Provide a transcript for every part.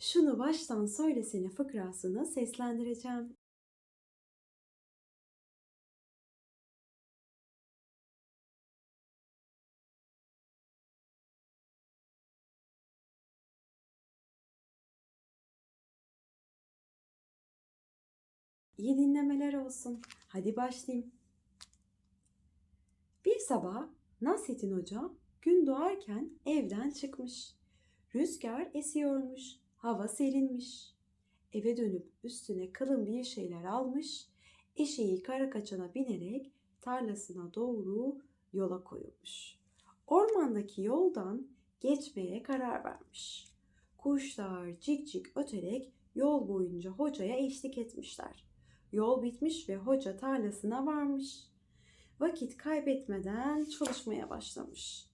Şunu baştan söylesene fıkrasını seslendireceğim. İyi dinlemeler olsun. Hadi başlayayım. Bir sabah Nasrettin Hoca gün doğarken evden çıkmış. Rüzgar esiyormuş, hava serinmiş. Eve dönüp üstüne kalın bir şeyler almış, eşeği kara kaçana binerek tarlasına doğru yola koyulmuş. Ormandaki yoldan geçmeye karar vermiş. Kuşlar cik cik öterek yol boyunca hocaya eşlik etmişler. Yol bitmiş ve hoca tarlasına varmış. Vakit kaybetmeden çalışmaya başlamış.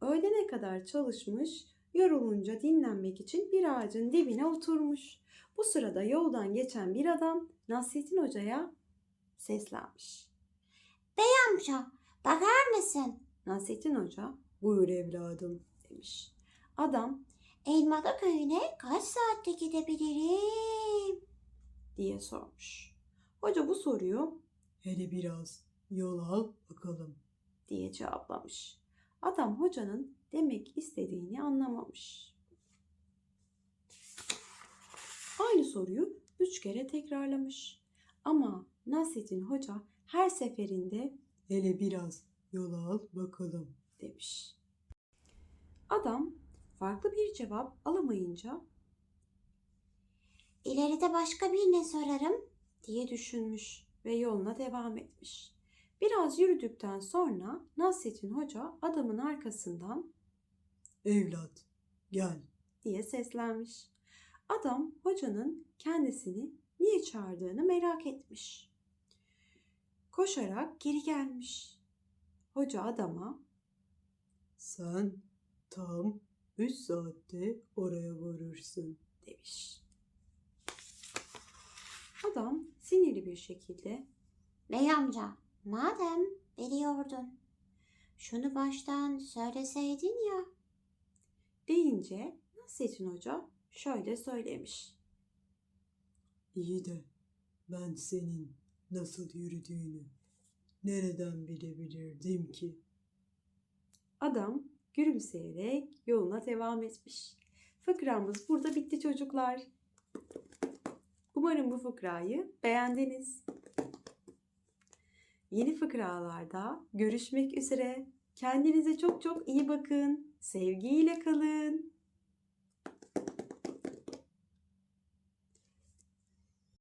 Öğlene kadar çalışmış, yorulunca dinlenmek için bir ağacın dibine oturmuş. Bu sırada yoldan geçen bir adam Nasrettin Hoca'ya seslenmiş. Amca bakar mısın? Nasrettin Hoca, buyur evladım demiş. Adam Elmalı köyüne kaç saatte gidebilirim? diye sormuş. Hoca bu soruyu hele biraz yol al bakalım diye cevaplamış. Adam hocanın demek istediğini anlamamış. Aynı soruyu üç kere tekrarlamış. Ama Nasrettin Hoca her seferinde hele biraz yol al bakalım demiş. Adam farklı bir cevap alamayınca İleride başka birine sorarım. diye düşünmüş ve yoluna devam etmiş. Biraz yürüdükten sonra Nasrettin Hoca adamın arkasından Evlat, gel. diye seslenmiş. Adam hocanın kendisini niye çağırdığını merak etmiş. Koşarak geri gelmiş. Hoca adama Sen tam 3 saatte oraya varırsın. demiş. Adam sinirli bir şekilde Bey amca madem biliyordun. Şunu baştan söyleseydin ya. deyince Nasrettin Hoca şöyle söylemiş. İyi de ben senin nasıl yürüdüğünü nereden bilebilirdim ki? Adam gülümseyerek yoluna devam etmiş. Fıkramız burada bitti çocuklar. Umarım bu fıkrayı beğendiniz. Yeni fıkralarda görüşmek üzere. Kendinize çok çok iyi bakın. Sevgiyle kalın.